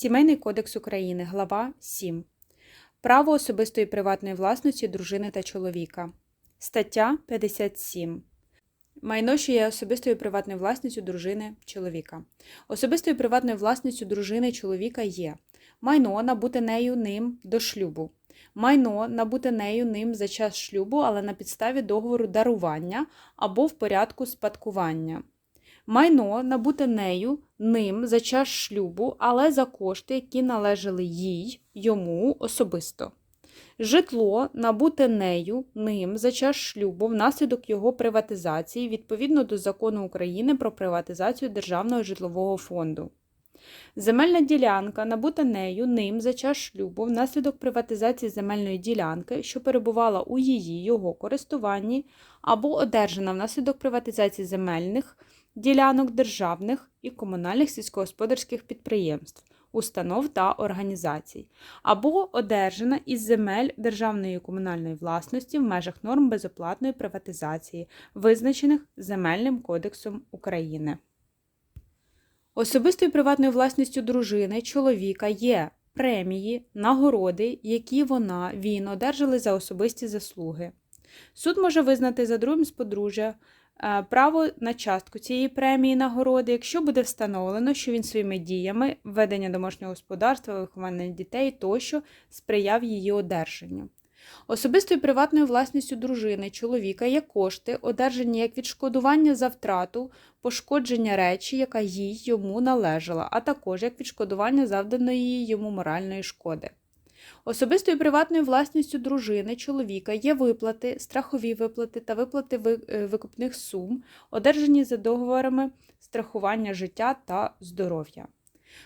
Сімейний кодекс України, глава 7. Право особистої приватної власності дружини та чоловіка. Стаття 57. Майно, що є особистою приватною власністю дружини чоловіка. Особистою приватною власністю дружини чоловіка є майно, набуте нею ним до шлюбу, майно, набуте нею ним за час шлюбу, але на підставі договору дарування або в порядку спадкування. Майно набуте нею ним за час шлюбу, але за кошти, які належали їй, йому особисто. Житло набуте нею ним за час шлюбу внаслідок його приватизації відповідно до закону України про приватизацію Державного житлового фонду. Земельна ділянка набута нею ним за час шлюбу внаслідок приватизації земельної ділянки, що перебувала у її його користуванні, або одержана внаслідок приватизації земельних ділянок державних і комунальних сільськогосподарських підприємств, установ та організацій, або одержана із земель державної і комунальної власності в межах норм безоплатної приватизації, визначених Земельним кодексом України. Особистою приватною власністю дружини чоловіка є премії, нагороди, які вона він одержали за особисті заслуги. Суд може визнати за другим з подружжя е, право на частку цієї премії нагороди, якщо буде встановлено, що він своїми діями ведення домашнього господарства, виховання дітей тощо сприяв її одержанню. Особистою приватною власністю дружини чоловіка є кошти, одержані як відшкодування за втрату, пошкодження речі, яка їй йому належала, а також як відшкодування завданої йому моральної шкоди. Особистою приватною власністю дружини чоловіка є виплати, страхові виплати та виплати викупних сум, одержані за договорами страхування життя та здоров'я.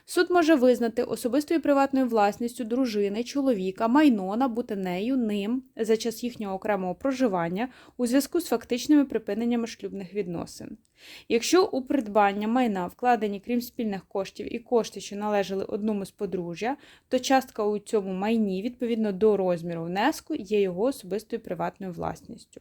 Суд може визнати особистою приватною власністю дружини, чоловіка, майно набуте нею ним за час їхнього окремого проживання у зв'язку з фактичними припиненнями шлюбних відносин. Якщо у придбання майна вкладені крім спільних коштів і кошти, що належали одному з подружжя, то частка у цьому майні відповідно до розміру внеску є його особистою приватною власністю.